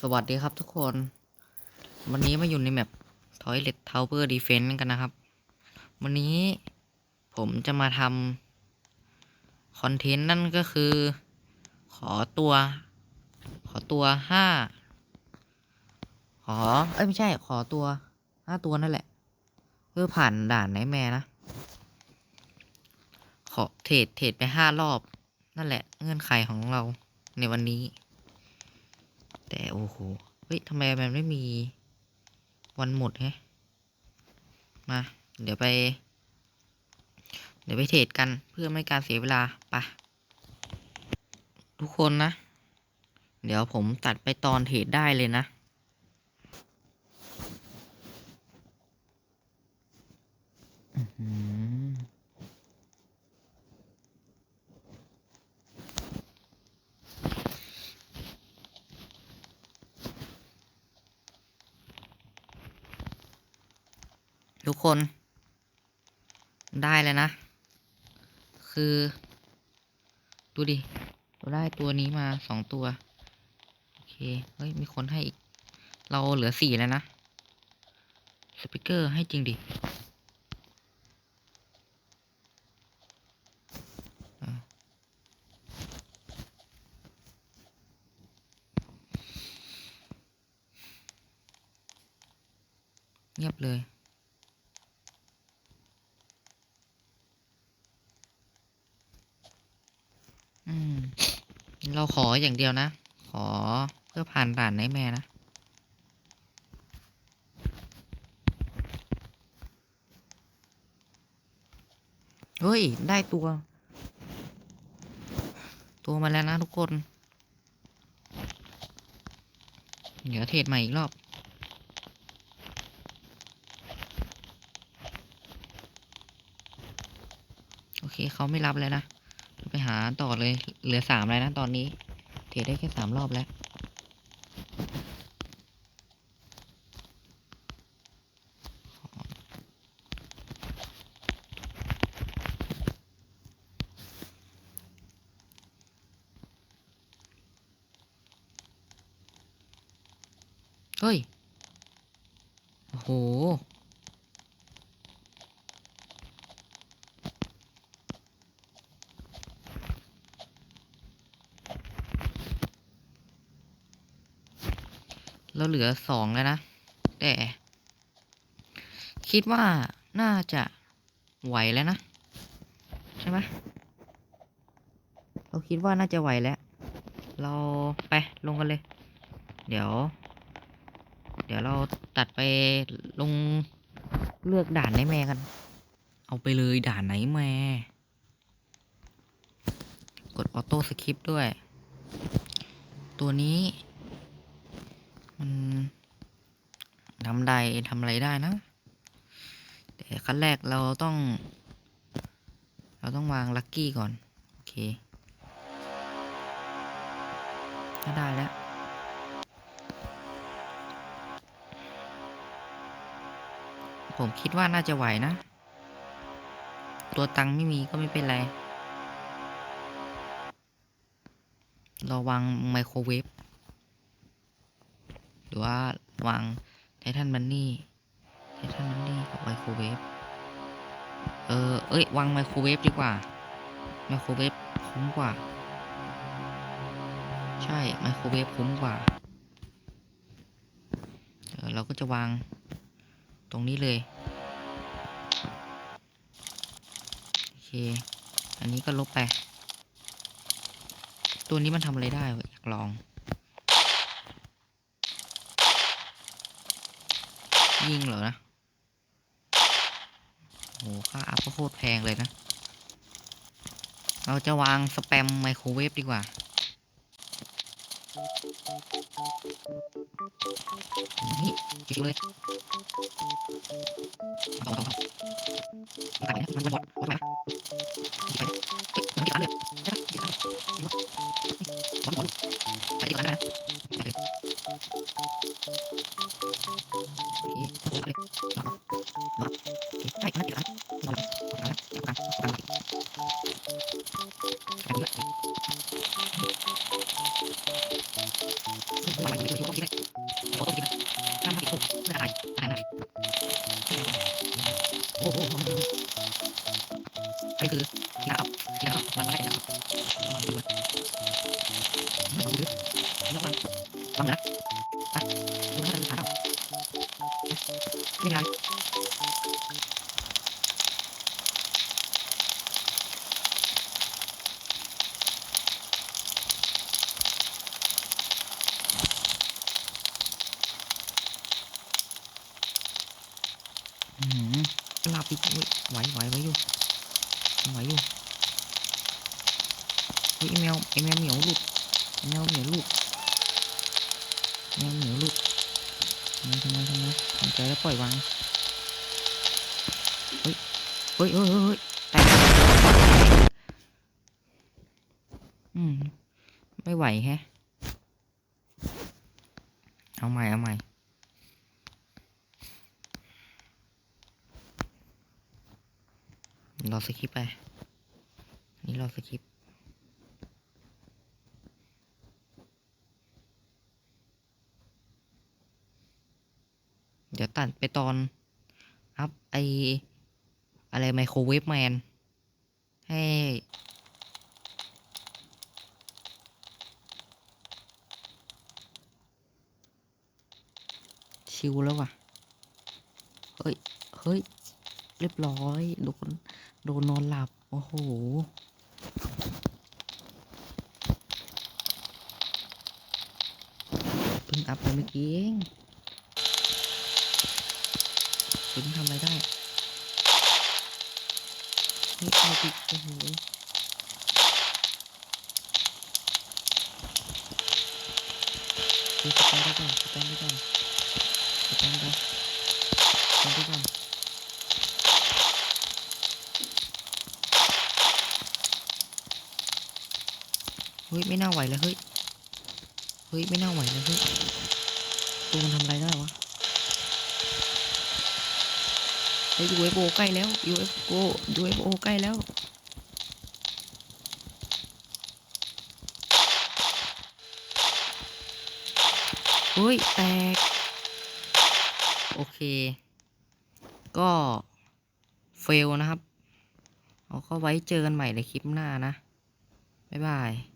สวัสดีครับทุกคน วันนี้มาอยู่ในแมป Toilet Tower Defense กันนะครับ วันนี้ผมจะมาทำคอนเทนต์นั่นก็คือ ขอตัว ขอตัวห้าขอ เอ้ย ไม่ใช่ ขอตัวห้าตัวนั่นแหละ เพื่อผ่านด่านไหนแม่นะ ขอเทรดเทรดไปห้ารอบ นั่นแหละ เงื่อนไขของเราในวันนี้ แต่โอ้โห เฮ้ยทำไมมันไม่มีวันหมดแฮะ มา เดี๋ยวไป เดี๋ยวไปเทรดกันเพื่อไม่การเสียเวลาไปะทุกคนนะ เดี๋ยวผมตัดไปตอนเทรดได้เลยนะอื ทุกคนได้แล้วนะ คือ ดูดิเราได้ตัวนี้มาสองตัว โอเค เฮ้ย มีคนให้อีก เราเหลือสี่แล้วนะ สปิเกอร์ให้จริงดิเงียบเลย อืม เราขออย่างเดียวนะ ขอเพื่อผ่านด่านไนแม่นะ เฮ้ย ได้ตัว ตัวมาแล้วนะทุกคน เดี๋ยวเทรดใหม่อีกรอบโอเคเขาไม่รับแล้วนะ ไปหาต่อเลย เหลือสามแล้วนะตอนนี้ เทได้แค่สามรอบแล้ว เฮ้ย โอ้โห เราเหลือสองแล้วนะ แต่ คิดว่าน่าจะไหวแล้วนะ ใช่ไหมเราคิดว่าน่าจะไหวแล้ว เราไปลงกันเลย เดี๋ยว เดี๋ยวเราตัดไปลงเลือกด่านไหนแม่กัน เอาไปเลยด่านไหนแม่ กดออโต้สคริปด้วย ตัวนี้ มันทำได้ทำอะไรได้นะ แต่ขั้นแรกเราต้อง เราต้องวางลัคกี้ก่อน โอเคถ้าได้แล้วผมคิดว่าน่าจะไหวนะ ตัวตังค์ไม่มีก็ไม่เป็นไรราวางไมโครเวฟ รือว่าวางไททันบันนี่ไททันบันนี่กับไมโครเวฟเออเอ้ยวางไมโครเวฟดีกว่าไมโครเวฟคุ้มกว่า ใช่ไมโครเวฟคุ้มกว่าเออเราก็จะวางตรงนี้เลยโอเคอันนี้ก็ลบไป ตัวนี้มันทำอะไรได้อยากลอง ยิงเหรอนะโหค่าอัพก็โคตรแพงเลยนะ เราจะวางสแปมไมโครเวฟดีกว่า นี่จิกเลยเอาเอาเอาไปนะมันมันบอด Oh, oh, oh, oh. ไม่เป็นไรอืมหลับอีกอุ๊ยไหวไหวไหว ใจแล้วปล่อยวาง เฮ้ย เฮ้ยเฮ้ยเฮ้ยแตกอืม ไม่ไหวแฮะ เอาใหม่ เอาใหม่ รอสคริปไป นี่รอสคริป เดี๋ยวตัดไปตอนอัพไออะไรไมโครเวฟแมน ให้ชิวแล้วว่ะ เฮ้ย เฮ้ย เรียบร้อย โดน โดนนอนหลับ โอ้โห เพิ่งอัพไปเมื่อกี้เอง เพิ่งทำอะไรได้เฮ้ยเอาดิดโอ้โหเฮ้ยสแตนได้ก่อนสแตนได้ก่อนสแตนได้สแตนได้ก่อนเฮ้ย ไม่น่าไหวเลยเฮ้ย เฮ้ย ไม่น่าไหวเลยเฮ้ยตัวมันทำอะไรได้วะ เฮ้ย UFO ใกล้แล้ว UFO UFO ใกล้แล้วเฮ้ยแตก โอเค ก็เฟลนะครับ เอาก็ไว้เจอกันใหม่ในคลิปหน้านะ บ๊ายบาย